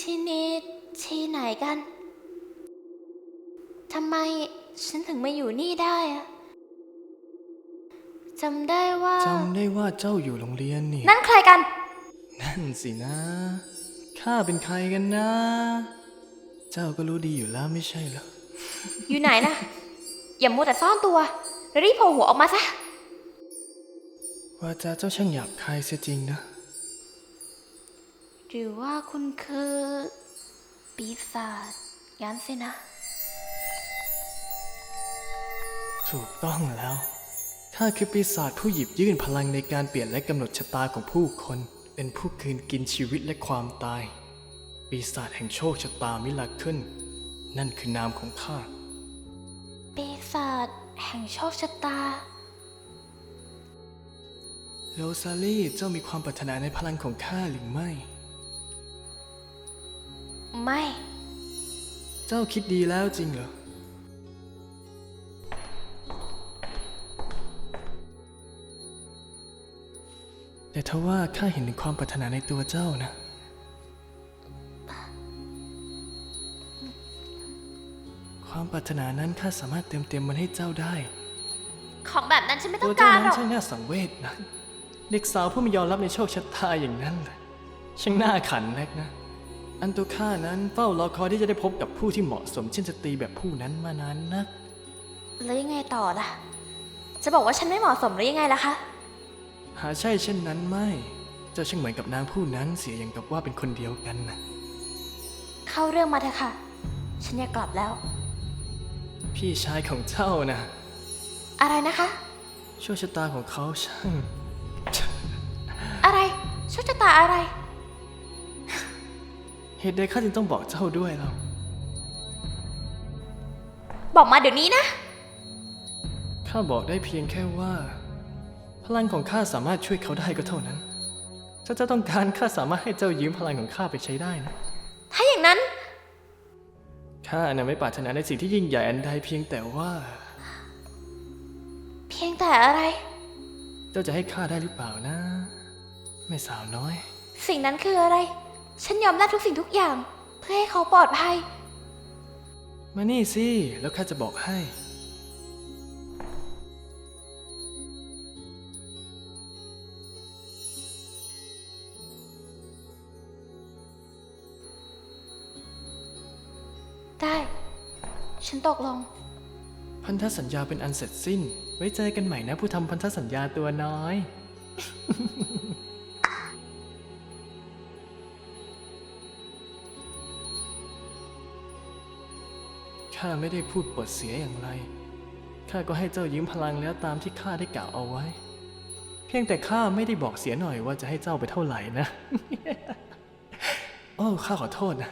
ที่นี่ที่ไหนกัน ทำไมฉันถึงมาอยู่นี่ได้อะจำได้ว่า จำได้ว่าเจ้าอยู่โรงเรียนนี่ นั่นใครกัน นั่นสินะ ข้าเป็นใครกันนะ เจ้าก็รู้ดีอยู่แล้วไม่ใช่เหรอ อยู่ไหนนะ อย่ามัวแต่ซ่อนตัว รีบโผล่หัวออกมาซะ ว่าจาเจ้าช่างหยาบคายเสียจริงนะ หรือว่าคุณคือ ปีศาจงั้นสินะ ถูกต้องแล้ว ข้าคือปีศาจผู้หยิบยื่นพลังในการเปลี่ยนและกำหนดชะตาของผู้คน เป็นผู้คืนกินชีวิตและความตาย ปีศาจแห่งโชคชะตามิลาขึ้นนั่นคือนามของข้า ปีศาจแห่งโชคชะตา โรซาลี่เจ้ามีความปรารถนาในพลังของข้าหรือไม่ ไม่ เจ้าคิดดีแล้วจริงเหรอ แต่ทว่าข้าเห็นถึงความปรารถนาในตัวเจ้านะ ความปรารถนานั้นข้าสามารถเติมเต็มมันให้เจ้าได้ ของแบบนั้นฉันไม่ต้ตัอวงเจ้าการนั้หรนอก ช่างน่าสังเวชนะ เด็กสาวผู้ไม่ยอมรับในโชคชะตาอย่างนั้นเลยช่างน่าขันนักนะ อันตัวข้านั้นเฝ้ารอคอยที่จะได้พบกับผู้ที่เหมาะสมเช่นสตรีแบบผู้นั้นมานานนัก แล้วยังไงต่อล่ะ จะบอกว่าฉันไม่เหมาะสมหรือยังไงล่ะคะ หาใช่เช่นนั้นไม่เจ้าช่างเหมือนกับนางผู้นั้นเสียอย่างกับว่าเป็นคนเดียวกันนะเข้าเรื่องมาเถอะค่ะ ฉันอยากกลับแล้ว พี่ชายของเจ้านะอะไรนะคะ โชคชะตาของเขาช่างอะไรโชคชะตาอะไร เหตุใดข้าจึงต้องบอกเจ้าด้วยเราบอกมาเดี๋ยวนี้นะ ข้าบอกได้เพียงแค่ว่า พลังของข้าสามารถช่วยเขาได้ก็เท่านั้นถ้าเจ้าต้องการข้าสามารถให้เจ้ายืมพลังของข้าไปใช้ได้นะ ถ้าอย่างนั้น ข้าน่ะไม่ปรารถนาในสิ่งที่ยิ่งใหญ่อันใดเพียงแต่ว่า เพียงแต่อะไร เจ้าจะให้ข้าได้หรือเปล่านะ แม่สาวน้อย สิ่งนั้นคืออะไร ฉันยอมรับทุกสิ่งทุกอย่าง เพื่อให้เขาปลอดภัย มานี่สิ แล้วข้าจะบอกให้ ได้ ฉันตกลง พันธสัญญาเป็นอันเสร็จสิ้น ไว้เจอกันใหม่นะผู้ทำพันธสัญญาตัวน้อย ข้าไม่ได้พูดปดเสียอย่างไร ข้าก็ให้เจ้ายืมพลังแล้วตามที่ข้าได้กล่าวเอาไว้ เพียงแต่ข้าไม่ได้บอกเสียหน่อยว่าจะให้เจ้าไปเท่าไหร่นะ โอ้ข้าขอโทษนะ